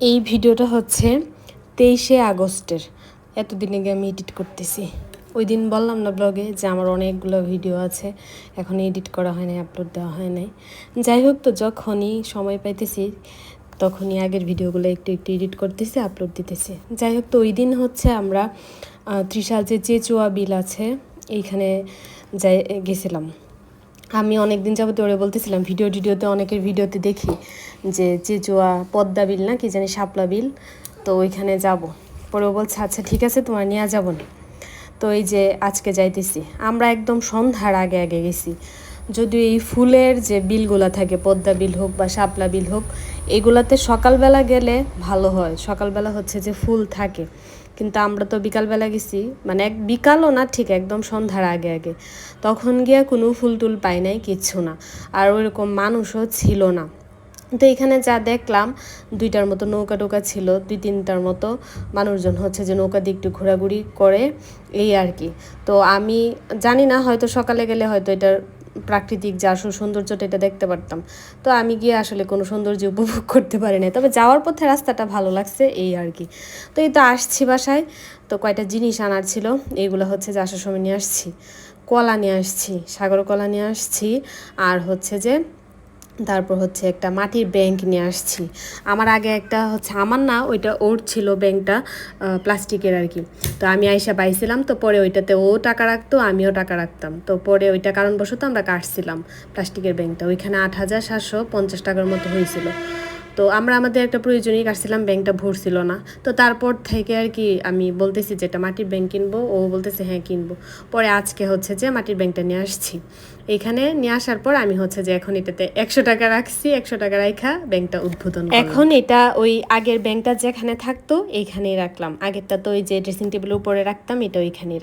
এই ভিডিওটা হচ্ছে তেইশে আগস্টের। এতদিন আগে আমি এডিট করতেছি। ওই দিন বললাম না ব্লগে যে আমার অনেকগুলো ভিডিও আছে, এখন এডিট করা হয় নাই আপলোড দেওয়া হয় নাই। যাই হোক তো যখনই সময় পাইতেছি, তখনই আগের ভিডিওগুলো একটু একটু এডিট করতেছি আপলোড দিতেছি। যাই হোক তো ওই দিন হচ্ছে আমরা ত্রিশাল যে চেচুয়া বিল আছে, এইখানে যাই, গেছিলাম। আমি অনেক দিন যাবত ওরে বলতেছিলাম, ভিডিও টিডিওতে অনেকের ভিডিওতে দেখি যে চেচুয়া পদ্মা বিল না, কি জানি শাপলা বিল, তো ওইখানে যাব। পরে বলছে আচ্ছা ঠিক আছে, তোমার নিয়ে যাব না। তো এই যে আজকে যাইতেছি, আমরা একদম সন্ধ্যার আগে আগে গেছি। যদিও এই ফুলের যে বিলগুলা থাকে, পদ্মা বিল হোক বা শাপলা বিল হোক, এগুলাতে সকালবেলা গেলে ভালো হয়। সকালবেলা হচ্ছে যে ফুল থাকে। কিন্তু আমরা তো বিকালবেলা গেছি মানে এক বিকালও না, ঠিক একদম সন্ধ্যার আগে আগে। তখন গিয়া কোনো ফুল টুল পাই নাই, কিচ্ছু না। আর ওইরকম মানুষও ছিল না। তো এখানে যা দেখলাম, দুইটার মতো নৌকা টোকা ছিল, দুই তিনটার মতো মানুষজন হচ্ছে যে নৌকা দিয়ে একটু ঘোরাঘুরি করে, এই আর কি। তো আমি জানি না, হয়তো সকালে গেলে হয়তো এটার প্রাকৃতিক যা সৌন্দর্যটা এটা দেখতে পারতাম। তো আমি গিয়ে আসলে কোনো সৌন্দর্য উপভোগ করতে পারি না তবে যাওয়ার পথে রাস্তাটা ভালো লাগছে, এই আর কি। তো এই তো আসছি বাসায়। তো কয়টা জিনিস আনার ছিল এইগুলো হচ্ছে যে আসার সময় নিয়ে আসছি, কলা নিয়ে আসছি, সাগর কলা নিয়ে আসছি, আর হচ্ছে যে তারপর হচ্ছে একটা মাটির ব্যাংক নিয়ে আসছি। আমার আগে একটা হচ্ছে, আমার না ওইটা ওর ছিল ব্যাংকটা প্লাস্টিকের আর কি। তো আমি আইসা পাইছিলাম, তো পরে ওইটাতে ও টাকা রাখতো, আমিও টাকা রাখতাম। তো পরে ওইটা কারণবশত আমরা কাটছিলাম প্লাস্টিকের ব্যাংকটা। ওইখানে আট হাজার সাতশো পঞ্চাশ টাকার মতো হয়েছিল। তো আমরা আমাদের একটা প্রয়োজনই কাটছিলাম, ব্যাংকটা ভরছিল না। তো তারপর থেকে আর কি আমি বলতেছি যে এটা মাটির ব্যাংক কিনবো, ও বলতেছে হ্যাঁ কিনবো। পরে আজকে হচ্ছে যে মাটির ব্যাংকটা নিয়ে আসছি। এখানে নিয়ে আসার পর আমি হচ্ছে যে এখন এটাতে একশো টাকা রাখছি, একশো টাকা রাখা ব্যাংকটা উদ্বোধন এখন এটা ওই আগের ব্যাংকটা যেখানে থাকতো, এইখানেই রাখলাম। আগেরটা তো ওই যে ড্রেসিং টেবিলের উপরে রাখতাম, এটা ওইখানেই রাখ